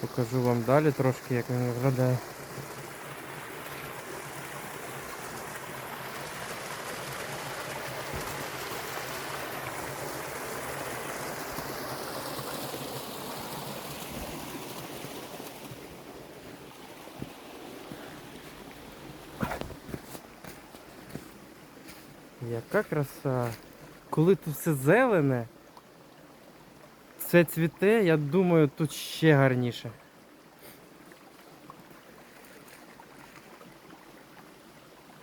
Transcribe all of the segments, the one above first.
Покажу вам далі трошки, як він виглядає. Яка краса! Коли тут все зелене, все цвіте, я думаю, тут ще гарніше.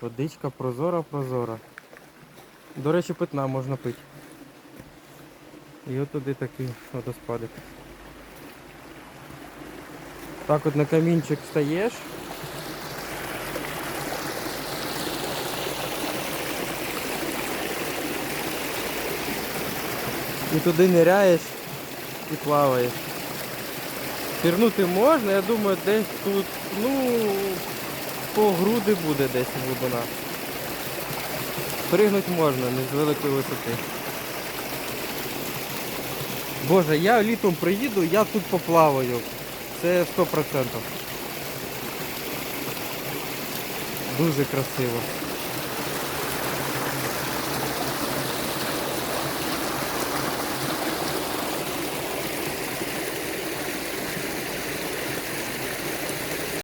Водичка прозора, прозора. До речі, питна можна пити. І от туди такий водоспадик. Так от на камінчик стаєш. І туди ниряєш і плаваєш. Пірнути можна, я думаю, десь тут, ну, по груди буде десь глибина. Пригнути можна, не з великої висоти. Боже, я літом приїду, я тут поплаваю. Це 100%. Дуже красиво.